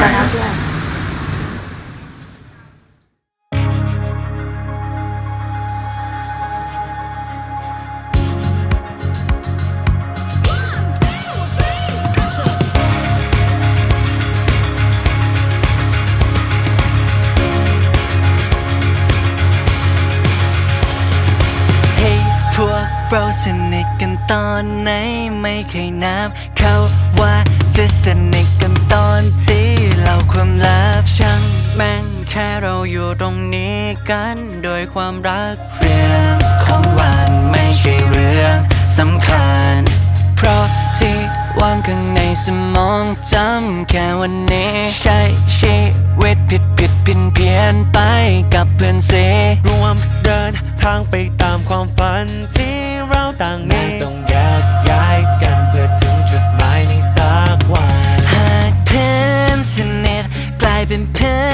ไหนกันอะนะเพื่อนเฮ้ยพวกเราสนิทกันตอนไหนไม่เคยนับเขาว่า จะสนิทกันตอนที่เราความลับช่างแม่งแค่เราอยู่ตรงนี้กันโดยความรักเรื่องของวันไม่ใช่เรื่องสำคัญ เพราะที่วางข้างในสมองจำแค่วันนี้ ใช้ชีวิตผิดผิดเพี้ยนเพี้ยนไปกับเพื่อนเสรวมเดินทางไปตามความฝันที่เราต่างมี กล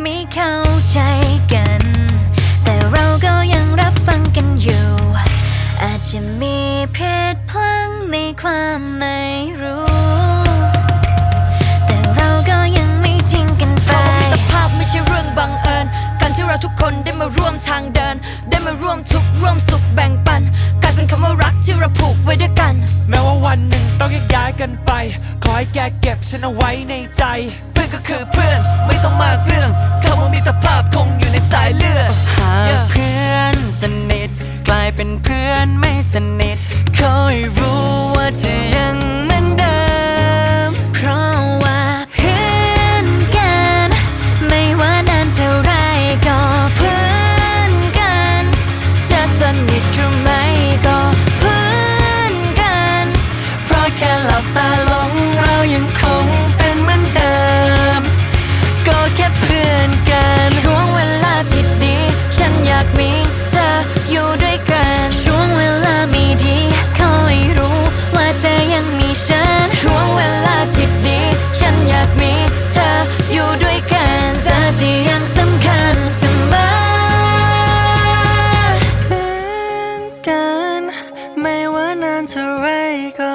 ไม่เข้าใจกัน แต่เราก็ยังรับฟังกันอยู่ อาจจะมีเพศพลังในความหมาย เราทุกคนได้มาร่วมทางเดิน ได้มาร่วมทุกข์ร่วมสุขแบ่งปัน กลายเป็นคำว่ารักที่เราผูกไว้ด้วยกัน แม้ว่าวันหนึ่งต้องแยกย้ายกันไป ขอให้แกเก็บฉันเอาไว้ในใจ เพื่อนก็คือเพื่อนไม่ต้องมากเรื่องคำว่ามิตรภาพคงอยู่ในสายเลือดหากเพื่อนสนิทกลายเป็นเพื่อนไม่สนิทคอยรู้ บตาลงเรายังคงเป็นเหมือนเดิม ก็แค่เพื่อนกันช่วงเวลาที่ดี ฉันอยากมีเธออยู่ด้วยกัน ช่วงเวลาไม่ดีขอให้รู้ว่าเธอยังมีฉัน ช่วงเวลาที่ดี ฉันอยากมีเธออยู่ด้วยกันเธอที่ยังสำคัญเสมอเพื่อนกัน ไม่ว่านานเท่าไรก็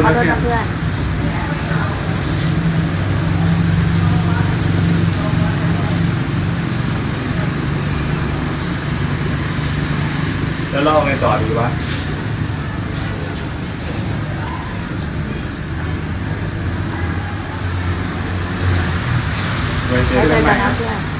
ษขอนะโทษพี่นะเพื่อนแล้วเล่าไงต่อดีวะไว้เจอไว้กันเจอใหม่กันนะนะเพื่อน